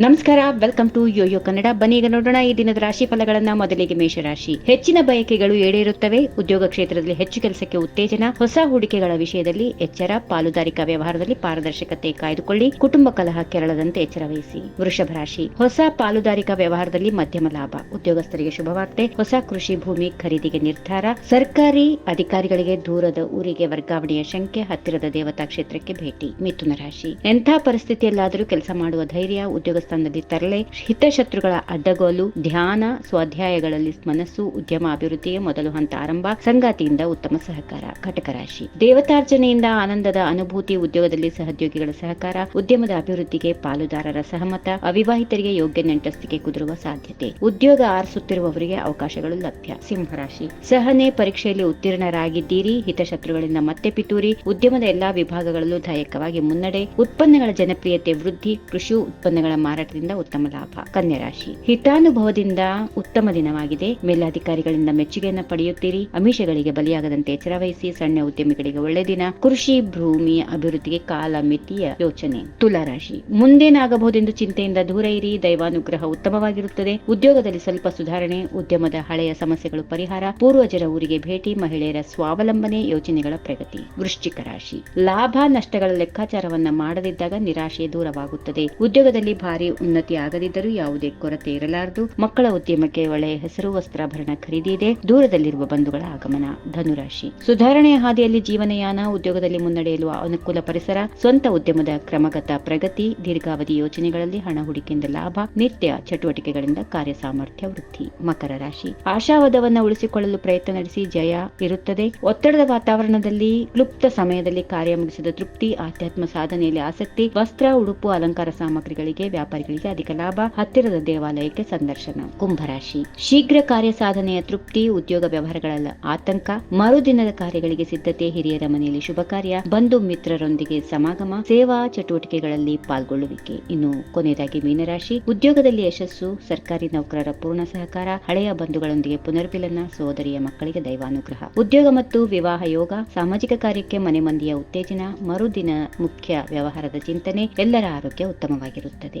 ನಮಸ್ಕಾರ welcome to Yoyo Kannada ಬನ್ನಿ ಈಗ ನೋಡೋಣ ಈ ದಿನದ ರಾಶಿ ಫಲಗಳನ್ನ ಮೊದಲಿಗೆ ಮೇಷರಾಶಿ. ಹೆಚ್ಚಿನ ಬಯಕೆಗಳು ಈಡೇರುತ್ತವೆ. ಉದ್ಯೋಗ ಕ್ಷೇತ್ರದಲ್ಲಿ ಹೆಚ್ಚು ಕೆಲಸಕ್ಕೆ ಉತ್ತೇಜನ, ಹೊಸ ಹೂಡಿಕೆಗಳ ವಿಷಯದಲ್ಲಿ ಎಚ್ಚರ, ಪಾಲುದಾರಿಕಾ ವ್ಯವಹಾರದಲ್ಲಿ ಪಾರದರ್ಶಕತೆ ಕಾಯ್ದುಕೊಳ್ಳಿ. ಕುಟುಂಬ ಕಲಹ ಕೆರಳದಂತೆ ಎಚ್ಚರ ವಹಿಸಿ. ವೃಷಭ ರಾಶಿ, ಹೊಸ ಪಾಲುದಾರಿಕಾ ವ್ಯವಹಾರದಲ್ಲಿ ಮಧ್ಯಮ ಲಾಭ. ಉದ್ಯೋಗಸ್ಥರಿಗೆ ಶುಭವಾರ್ತೆ. ಹೊಸ ಕೃಷಿ ಭೂಮಿ ಖರೀದಿಗೆ ನಿರ್ಧಾರ. ಸರ್ಕಾರಿ ಅಧಿಕಾರಿಗಳಿಗೆ ದೂರದ ಊರಿಗೆ ವರ್ಗಾವಣೆಯ ಶಂಕೆ, ಹತ್ತಿರದ ದೇವತಾ ಕ್ಷೇತ್ರಕ್ಕೆ ಭೇಟಿ. ಮಿಥುನ ರಾಶಿ, ಎಂಥ ಪರಿಸ್ಥಿತಿಯಲ್ಲಾದರೂ ಕೆಲಸ ಮಾಡುವ ಧೈರ್ಯ ಉದ್ಯೋಗ ಸ್ಥಾನದಲ್ಲಿ ತರಲೆ ಹಿತಶತ್ರುಗಳ ಅಡ್ಡಗೋಲು, ಧ್ಯಾನ ಸ್ವಾಧ್ಯಾಯಗಳಲ್ಲಿ ಮನಸ್ಸು, ಉದ್ಯಮ, ಅಭಿವೃದ್ಧಿಯೇ ಮೊದಲು ಹಂತ ಆರಂಭ, ಸಂಗಾತಿಯಿಂದ ಉತ್ತಮ ಸಹಕಾರ, ಘಟಕ ರಾಶಿ. ದೇವತಾರ್ಜನೆಯಿಂದ ಆನಂದದ ಅನುಭೂತಿ, ಉದ್ಯೋಗದಲ್ಲಿ ಸಹೋದ್ಯೋಗಿಗಳ ಸಹಕಾರ, ಉದ್ಯಮದ ಅಭಿವೃದ್ಧಿಗೆ ಪಾಲುದಾರರ ಸಹಮತ, ಅವಿವಾಹಿತರಿಗೆ ಯೋಗ್ಯ ನೆಂಟಸ್ತಿಗೆ ಕುದುರುವ ಸಾಧ್ಯತೆ. ಉದ್ಯೋಗ ಆರಿಸುತ್ತಿರುವವರಿಗೆ ಅವಕಾಶಗಳು ಲಭ್ಯ. ಸಿಂಹರಾಶಿ ಸಹನೆ ಪರೀಕ್ಷೆಯಲ್ಲಿ ಉತ್ತೀರ್ಣರಾಗಿದ್ದೀರಿ, ಹಿತಶತ್ರುಗಳಿಂದ ಮತ್ತೆ ಪಿತೂರಿ, ಉದ್ಯಮದ ಎಲ್ಲಾ ವಿಭಾಗಗಳಲ್ಲೂ ದಾಯಕವಾಗಿ ಮುನ್ನಡೆ, ಉತ್ಪನ್ನಗಳ ಜನಪ್ರಿಯತೆ ವೃದ್ಧಿ, ಕೃಷಿ ಉತ್ಪನ್ನಗಳ ಮಾರಾಟದಿಂದ ಉತ್ತಮ ಲಾಭ. ಕನ್ಯಾ ರಾಶಿ. ಹಿತಾನುಭವದಿಂದ ಉತ್ತಮ ದಿನವಾಗಿದೆ. ಮೇಲಾಧಿಕಾರಿಗಳಿಂದ ಮೆಚ್ಚುಗೆಯನ್ನು ಪಡೆಯುತ್ತೀರಿ. ಅಮಿಷಗಳಿಗೆ ಬಲಿಯಾಗದಂತೆ ಎಚ್ಚರವಹಿಸಿ ಸಣ್ಣ ಉದ್ಯಮಿಗಳಿಗೆ ಒಳ್ಳೆ ದಿನ. ಕೃಷಿ, ಭೂಮಿ ಅಭಿವೃದ್ಧಿಗೆ ಕಾಲ ಮಿತಿಯ ಯೋಚನೆ. ತುಲಾ ರಾಶಿ. ಮುಂದೇನಾಗಬಹುದೆಂದು ಚಿಂತೆಯಿಂದ ದೂರ ಇರಿ. ದೈವಾನುಗ್ರಹ ಉತ್ತಮವಾಗಿರುತ್ತದೆ. ಉದ್ಯೋಗದಲ್ಲಿ ಸ್ವಲ್ಪ ಸುಧಾರಣೆ, ಉದ್ಯಮದ ಹಳೆಯ ಸಮಸ್ಯೆಗಳು ಪರಿಹಾರ, ಪೂರ್ವಜರ ಊರಿಗೆ ಭೇಟಿ, ಮಹಿಳೆಯರ ಸ್ವಾವಲಂಬನೆ ಯೋಜನೆಗಳ ಪ್ರಗತಿ. ವೃಶ್ಚಿಕ ರಾಶಿ. ಲಾಭ ನಷ್ಟಗಳ ಲೆಕ್ಕಾಚಾರವನ್ನ ಮಾಡದಿದ್ದಾಗ ನಿರಾಶೆ ದೂರವಾಗುತ್ತದೆ. ಉದ್ಯೋಗದಲ್ಲಿ ಭಾರಿ ಉನ್ನತಿ ಆಗದಿದ್ದರೂ ಯಾವುದೇ ಕೊರತೆ ಇರಲಾರದು. ಮಕ್ಕಳ ಉದ್ಯಮಕ್ಕೆ ಒಳ್ಳೆಯ ಹೆಸರು ವಸ್ತ್ರಾಭರಣ ಖರೀದಿ ಇದೆ. ದೂರದಲ್ಲಿರುವ ಬಂಧುಗಳ ಆಗಮನ ಧನುರಾಶಿ. ಸುಧಾರಣೆಯ ಹಾದಿಯಲ್ಲಿ ಜೀವನಯಾನ, ಉದ್ಯೋಗದಲ್ಲಿ ಮುನ್ನಡೆಯಲು ಅನುಕೂಲ ಪರಿಸರ, ಸ್ವಂತ ಉದ್ಯಮದ ಕ್ರಮಗತ ಪ್ರಗತಿ, ದೀರ್ಘಾವಧಿ ಯೋಜನೆಗಳಲ್ಲಿ ಹಣ ಹೂಡಿಕೆಯಿಂದ ಲಾಭ, ನಿತ್ಯ ಚಟುವಟಿಕೆಗಳಿಂದ ಕಾರ್ಯ ಸಾಮರ್ಥ್ಯ ವೃದ್ಧಿ. ಮಕರ ರಾಶಿ. ಆಶಾವಾದವನ್ನ ಉಳಿಸಿಕೊಳ್ಳಲು ಪ್ರಯತ್ನ ನಡೆಸಿ ಜಯ ಇರುತ್ತದೆ. ಒತ್ತಡದ ವಾತಾವರಣದಲ್ಲಿ, ಕ್ಲುಪ್ತ ಸಮಯದಲ್ಲಿ ಕಾರ್ಯ ಮುಗಿಸಿದ ತೃಪ್ತಿ, ಆಧ್ಯಾತ್ಮ ಸಾಧನೆಯಲ್ಲಿ ಆಸಕ್ತಿ, ವಸ್ತ್ರ, ಉಡುಪು, ಅಲಂಕಾರ ಸಾಮಗ್ರಿಗಳಿಗೆ ವ್ಯಾಪಾರಿಗಳಿಗೆ ಅಧಿಕ ಲಾಭ ಹತ್ತಿರದ ದೇವಾಲಯಕ್ಕೆ ಸಂದರ್ಶನ. ಕುಂಭರಾಶಿ. ಶೀಘ್ರ ಕಾರ್ಯ ಸಾಧನೆಯ ತೃಪ್ತಿ, ಉದ್ಯೋಗ ವ್ಯವಹಾರಗಳ ಆತಂಕ. ಮರುದಿನದ ಕಾರ್ಯಗಳಿಗೆ ಸಿದ್ಧತೆ, ಹಿರಿಯರ ಮನೆಯಲ್ಲಿ ಶುಭ ಕಾರ್ಯ. ಬಂಧು ಮಿತ್ರರೊಂದಿಗೆ ಸಮಾಗಮ. ಸೇವಾ ಚಟುವಟಿಕೆಗಳಲ್ಲಿ ಪಾಲ್ಗೊಳ್ಳುವಿಕೆ. ಇನ್ನು ಕೊನೆಯದಾಗಿ ಮೀನರಾಶಿ. ಉದ್ಯೋಗದಲ್ಲಿ ಯಶಸ್ಸು. ಸರ್ಕಾರಿ ನೌಕರರ ಪೂರ್ಣ ಸಹಕಾರ. ಹಳೆಯ ಬಂಧುಗಳೊಂದಿಗೆ ಪುನರ್ಮಿಲನ. ಸೋದರಿಯ ಮಕ್ಕಳಿಗೆ ದೈವಾನುಗ್ರಹ. ಉದ್ಯೋಗ ಮತ್ತು ವಿವಾಹ ಯೋಗ. ಸಾಮಾಜಿಕ ಕಾರ್ಯಕ್ಕೆ ಮನೆ ಮಂದಿಯ ಉತ್ತೇಜನ. ಮರುದಿನ ಮುಖ್ಯ ವ್ಯವಹಾರದ ಚಿಂತನೆ. ಎಲ್ಲರ ಆರೋಗ್ಯ ಉತ್ತಮವಾಗಿರುತ್ತದೆ.